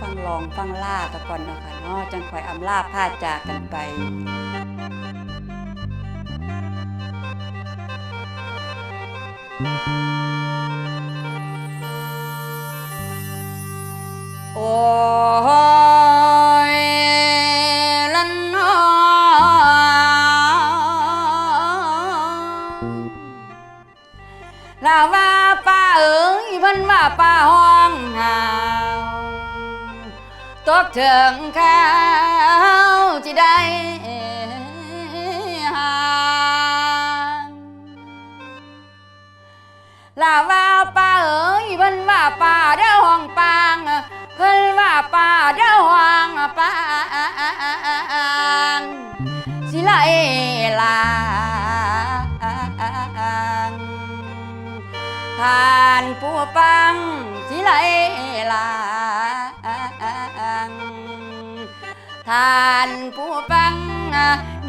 ฟังลองฟังล่าตะก่อนเนาะค่ะเนาะจังคอยอำลาพาจากกันไปโอ้ยลันนอลาว่าปา เอ๋ยเพันว่าป้าห้องหาวตกถึงข้าวที่ได้หางลาว่าป้าเอ๋ยเพิ่นว่าป้าเด้อห้องปางเพิ่นว่าป้าเด้อห้องปางสิไลลา ทานผู้ฟังสิไลลางทานผู้ฟัง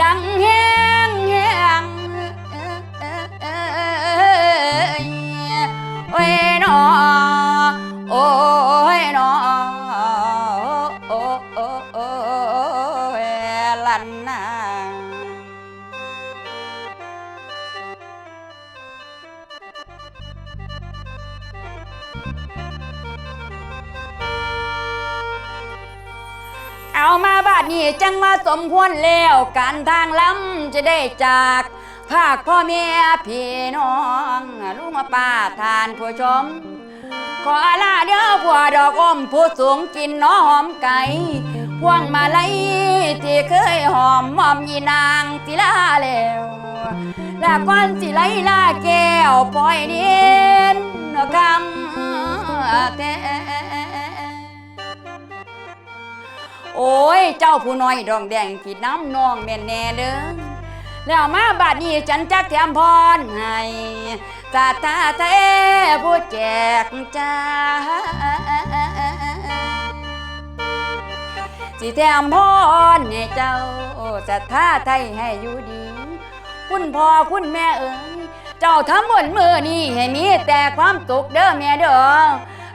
ดังแห้งแห้งเอ้ยนอง เอามาบาดนี้จังมาสมควรแล้วการทางล้ำจะได้จาก ภาคพ่อแม่พี่น้องลุงป้าทานผู้ชม ขอลาเด้อผัวดอกอมผู้สูงกินน้อหอมไก่พวงมาลัยที่เคยหอมมอมยีนางสิลาแล้วลาก้อนสิไลลาแก้วปล่อยเดียนคำ แท้โอ้ย เจ้าผู้น้อยดองแดงผิดน้ำนองแม่นแน่เด้อแล้วมาบาดนี้ฉันจักแถมพรให้ตาตาเทผู้แจกจ้าสิแถมพรให้เจ้าศรัทธาไทยให้อยู่ดี คุณพ่อคุณแม่เอ๋ยเจ้าทำบนมือนี่ให้มีแต่ความสุขเด้อแม่เด้อ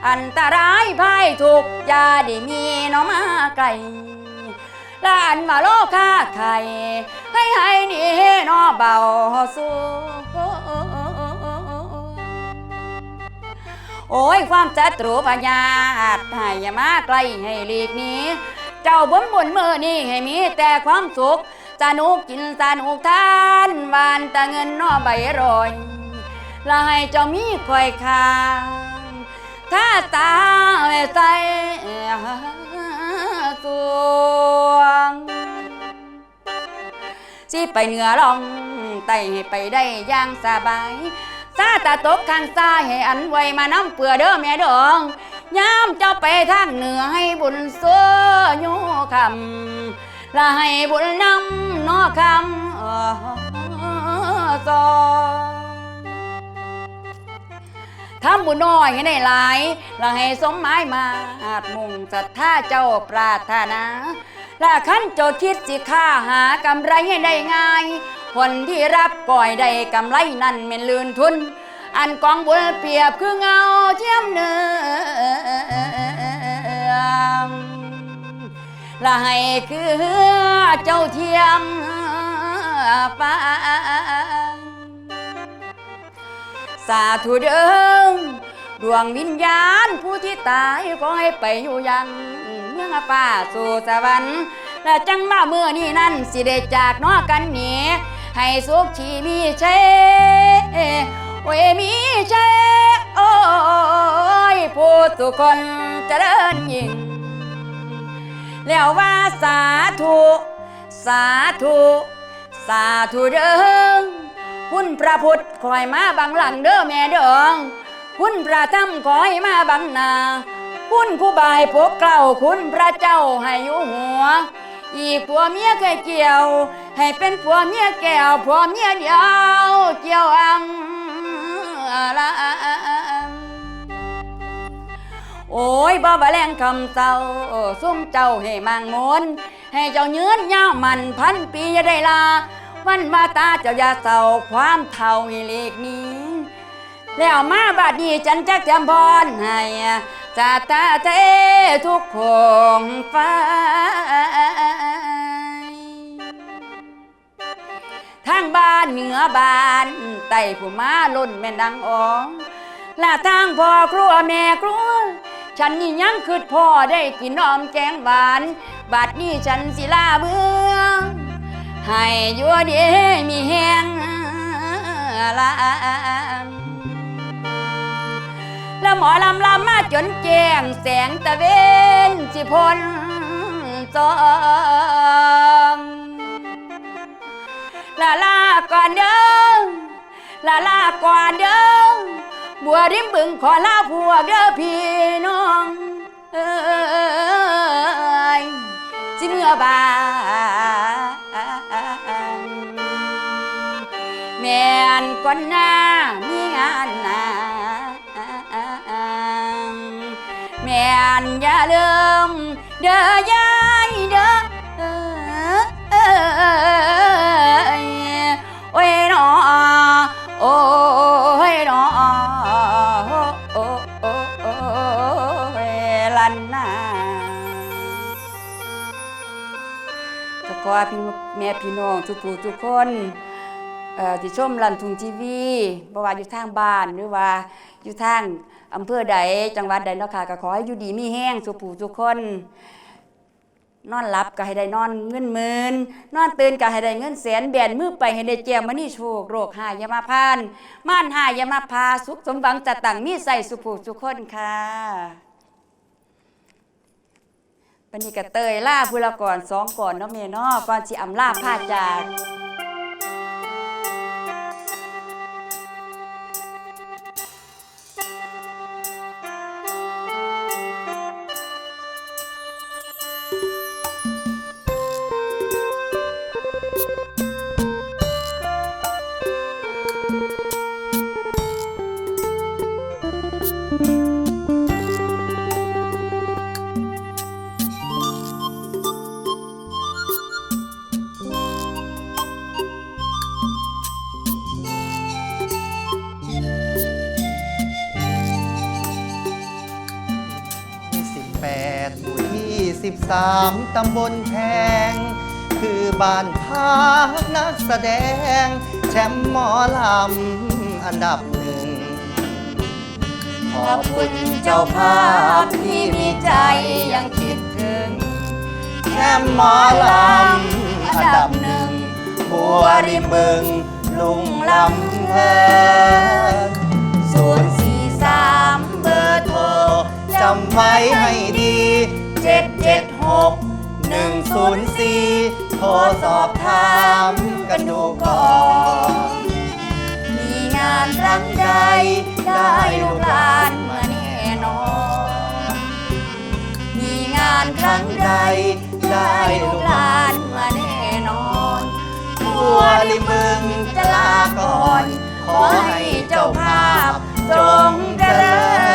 อันตรายภายทุกอย่าได้มีน้องมาไกลลานมาโลกาไข่ให้ให้นี่นอเบาสู้โอ้ยความศัตรูพญาตให้ยามาไกลให้หลีกนี้ เจ้าบนบนมือนี่ให้มีแต่ความสุขสนุกกินสนุกทานหวานตะเงินนอใบรอยและให้เจ้ามีคอยคา งถ้าตาไม่ใส่สวงสิไปเหนือลองไต่ให้ไปได้อย่างสบายซาตาตกข้างซ้ายให้อันไว้มาน้ำเปื่อเด้อแม่ดองยามเจ้าไปทางเหนือให้บุญเสื้อโยคำและให้บุญนำนอคำเอ่อซ ทำบุญน้อยให้ได้หลายและให้สมหมายมาอาจมุ่งศรัทธาเจ้าปรารถนาละขันเจ้าคิดสิค่าหากำไรให้ได้ง่าย คนที่รับก่อยได้กำไรนั่นเป็นลืนทุน อันกองบุญเปรียบคือเงาเทียมเนื้อละให้คือเจ้าเทียมฟ้า สาธุเดิมดวงวิญญาณผู้ที่ตายขอให้ไปอยู่ยังเมืองฟ้าสู่สวรรค์และจังมาเมื่อนี้นั้นสิได้จากนอกกันหนีให้สุขชีมีเชโอ้ยมีเชโอ้ยผู้ทุกคนเจะเดินยิ่งแล้วว่าสาธุ สาธุ สาธุเด้อ คุณพระพุทธคอยมาบังหลังเด้อแม่เด้อคุณพระธรรมคอยมาบังนาคุณครูบายพวกเกล่าคุณพระเจ้าให้อยู่หัว อีกผัวเมียเคยเกี่ยว ให้เป็นผัวเมียแก้วผัวเมียเดียวเกี่ยวอังละโอ้ยบ่บาแรงคำเศร้าซุ่มเจ้าให้มังมนให้เจ้ายืนยาวมันพันปีอย่าได้ลา วันมาตาเจ้าอย่าเศร้าความเท่าให้เล็กนี้ แล้วมาบาดนี้ฉันจะเตรียมพรให้จะตาเททุกพงฟ้าทางบ้านเหนือบ้านไต่ผู้มาล่นแม่นดังอองและทางพ่อครัวแม่ครัวฉันนี่ยังคือพ่อได้กินน้อมแกงหวานบัดนี้ฉันสิลาเมือง ให้อยู่ดีมีแหงลาแล้วหมอลำลำมาจนแจ้งแสงตะเวนสิพลจองลาลาก่อนเด้อลาลาก่อนเด้อบัวริมบึงขอลาผัวเด้อพี่น้อง เอ้ยสิเมื่อบา ก่อนหน้ามีงานหนาแม่นอย่าลืมเด้อยายเด้อเอ้ยโอ้ยนอโอ้ยนอโอ้อโอ้ยลันนาก็ขอพี่แม่พี่น้องทุกผู้ทุกคน ที่ชมลันทุงทีวีบ่ว่าอยู่ทางบ้านหรือว่าอยู่ทางอำเภอใดจังหวัดใดเนาะค่ะก็ขอให้อยู่ดีมีแห้งทุกผู้ทุกคน นอนหลับก็ให้ได้นอนเงินหมื่นนอนตื่นก็ให้ได้เงินแสนแบนมือไปให้ได้แจมมานี่โชคโรคหายยามาพาน ม่านหายยามาพาสุขสมหวังจะตั้งมีใส่สุขภูสุขคนค่ะปันนี้กะเตยล่าพุละก่อนสองก่อนเนาะเมเนาะก่อนสิอำลาพาจากามตำบลแพง คือบ้านพักนักแสดง แชมป์หมอลำอันดับหนึ่งขอบคุณเจ้าภาพที่มีใจยังคิดถึงแชมป์หมอลำอันดับหนึ่ง บัวริมบึง ลุงลำเพลศูนย์สี่สามเบอร์โทรจำไว้ให้ดี เจ็ดเจ็ด หกหนึ่งศูนย์สี่โทรสอบถามกันดูก่อน มีงานครั้งใดได้ลูกหลานมาแน่นอน มีงานครั้งใดได้ลูกหลานมาแน่นอนบัวริมึงจะลาก่อน ขอให้เจ้าภาพจงเจริญ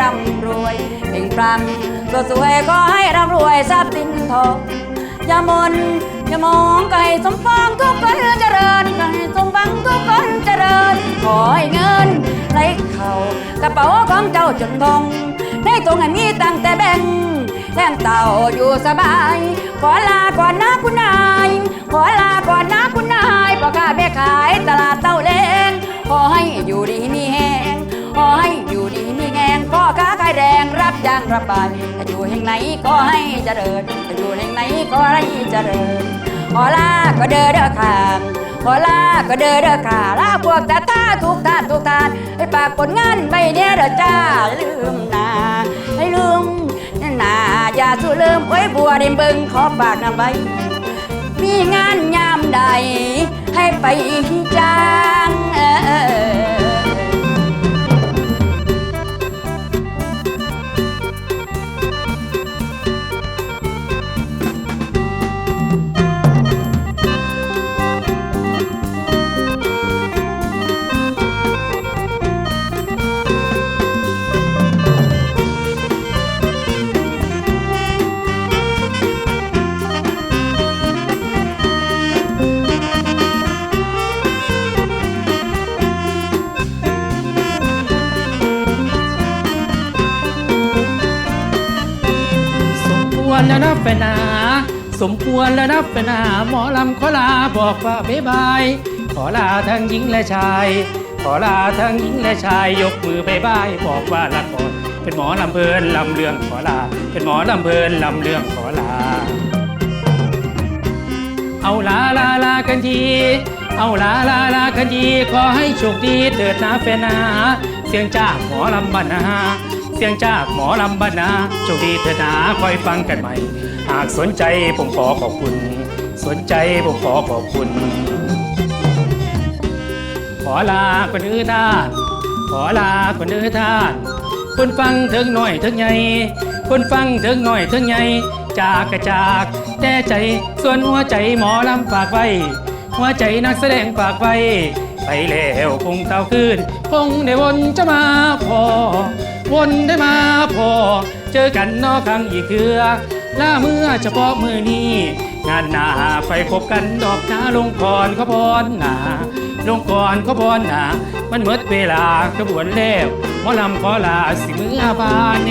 ร่ำรวยเพ่งพรังตัวสวยก็ให้ร่ำรวยทรัพย์สินทองอย่ามนอย่ามองก็ให้สมปองทุกคนเจริญก็ให้สมบังทุกคนเจริญ ขอให้เงินไหลเข้ากระเป๋าของเจ้าจนทองได้ตรงให้มีตั้งแต่แบ่งแท่งเต่าอยู่สบาย ขอลาก่อนนะคุณนาย ขอลาก่อนนะคุณนายพ่อค้าแม่ขายตลาดเต้าเลงขอให้อยู่ดีมีแหง ขอให้อยู่ดีมีแหงพ่อค้าขายแรงรับจ้างรับบายจะอยู่แห่งไหนก็ให้เจริญจะอยู่แห่งไหนก็ให้เจริญขอลาก็เด้อเด้อขางขอลาก็เด้อเด้อค่ะลาพวกตาตาทุกท่านทุกท่านให้ฝากผลงานไว้เนี่ยเด้อจ้าลืมนาให้ลืมนาอย่าสู้ลืมไว้บัวริมบึงขอฝากนำไว้มีงานยามใดให้ไปจ้างเออ มควรแล้วนะแฟนนาหมอลำขอลาบอกว่าบ๊ายบาย ขอลาทั้งหญิงและชาย ขอลาทั้งหญิงและชาย ยกมือบ๊ายบายบอกว่าลาก่อนเป็นหมอลำเพลินลำเรื่องขอลา เป็นหมอลำเพลินลำเรื่องขอลา เอาลาลาลากันที เอาลาลาลากันทีขอให้โชคดีเถิดนะแฟนนาเสียงจากหมอลำบรรณาเสียงจากหมอลำบรรณาโชคดีเถิดนะคอยฟังกันใหม่ากสนใจผมขอขอบคุณ สนใจผมขอขอบคุณ ขอลาคนอื่นท่าน ขอลาคนอื่นท่าน คนฟังถึงหน่อยถึงใหญ่คนฟังถึงหน่อยถึงใหญ่จากกระจาก แต่ใจส่วนหัวใจหมอลำฝากไว้ หัวใจนักแสดงฝากไว้ ไปแล้วคงเต่าคืนคงได้วนจะมาพอ วนได้มาพอ เจอกันนอกครั้งอีกเถือ ลาเมื่อเฉพาะมือนี้ งานหนาไปพบกันดอกนาลงก่อนขบอนหนาลงก่อนขบอนหนา มันเมิดเวลากระบวนแล้วหมอลำขอลาสิเมื่อบานเน